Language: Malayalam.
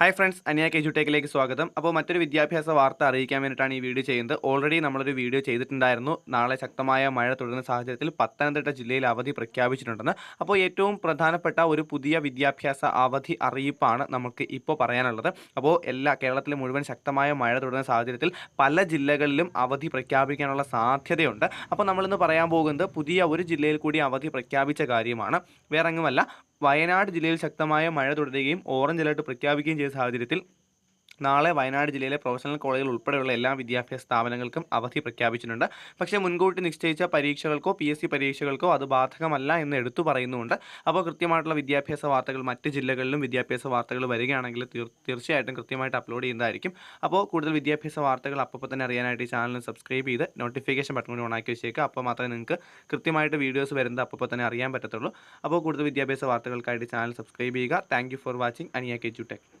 ഹായ് ഫ്രണ്ട്സ് അനിയ കെജുട്ടേക്കിലേക്ക് സ്വാഗതം. അപ്പോൾ മറ്റൊരു വിദ്യാഭ്യാസ വാർത്ത അറിയിക്കാൻ വേണ്ടിയിട്ടാണ് ഈ വീഡിയോ ചെയ്യുന്നത്. ഓൾറെഡി നമ്മളൊരു വീഡിയോ ചെയ്തിട്ടുണ്ടായിരുന്നു. നാളെ ശക്തമായ മഴ തുടരുന്ന സാഹചര്യത്തിൽ പത്തനംതിട്ട ജില്ലയിൽ അവധി പ്രഖ്യാപിച്ചിട്ടുണ്ടെന്ന്. അപ്പോൾ ഏറ്റവും പ്രധാനപ്പെട്ട ഒരു പുതിയ വിദ്യാഭ്യാസ അവധി അറിയിപ്പാണ് നമുക്ക് ഇപ്പോൾ പറയാനുള്ളത്. അപ്പോൾ എല്ലാ കേരളത്തിലെ മുഴുവൻ ശക്തമായ മഴ തുടരുന്ന സാഹചര്യത്തിൽ പല ജില്ലകളിലും അവധി പ്രഖ്യാപിക്കാനുള്ള സാധ്യതയുണ്ട്. അപ്പോൾ നമ്മളിന്ന് പറയാൻ പോകുന്നത് പുതിയ ഒരു ജില്ലയിൽ കൂടി അവധി പ്രഖ്യാപിച്ച കാര്യമാണ്. വേറെങ്ങുമല്ല വയനാട് ജില്ലയിൽ ശക്തമായ മഴ തുടരുകയും ഓറഞ്ച് അലർട്ട് പ്രഖ്യാപിക്കുകയും ചെയ്ത സാഹചര്യത്തിൽ നാളെ വയനാട് ജില്ലയിലെ പ്രൊഫഷണൽ കോളേജുകൾ ഉൾപ്പെടെയുള്ള എല്ലാ വിദ്യാഭ്യാസ സ്ഥാപനങ്ങൾക്കും അവധി പ്രഖ്യാപിച്ചിട്ടുണ്ട്. പക്ഷേ മുൻകൂട്ടി നിശ്ചയിച്ച പരീക്ഷകൾക്കോ പി പരീക്ഷകൾക്കോ അത് ബാധകമല്ല എന്ന് എടുത്തു പറയുന്നുണ്ട്. അപ്പോൾ കൃത്യമായിട്ടുള്ള വിദ്യാഭ്യാസ വാർത്തകൾ മറ്റ് ജില്ലകളിലും വിദ്യാഭ്യാസ വാർത്തകൾ വരികയാണെങ്കിൽ തീർച്ചയായിട്ടും കൃത്യമായിട്ട് അപ്ലോഡ് ചെയ്യുന്നതായിരിക്കും. അപ്പോൾ കൂടുതൽ വിദ്യാഭ്യാസ വാർത്തകൾ അപ്പോൾ തന്നെ അറിയാനായിട്ട് ഈ ചാനൽ സബ്സ്ക്രൈബ് ചെയ്ത് നോട്ടിഫിക്കേഷൻ ബട്ടൺ കൂടി ഓണാക്കി വെച്ചേക്കുക. അപ്പോൾ മാത്രമേ നിങ്ങൾക്ക് കൃത്യമായിട്ട് വീഡിയോസ് വരുന്നത് അപ്പോൾ തന്നെ അറിയാൻ പറ്റത്തുള്ളൂ. അപ്പോൾ കൂടുതൽ വിദ്യാഭ്യാസ വാർത്തകൾക്കായിട്ട് ചാനൽ സബ്സ്ക്രൈബ് ചെയ്യുക. താങ്ക് ഫോർ വാച്ചിങ് അനിയ കെ ടെക്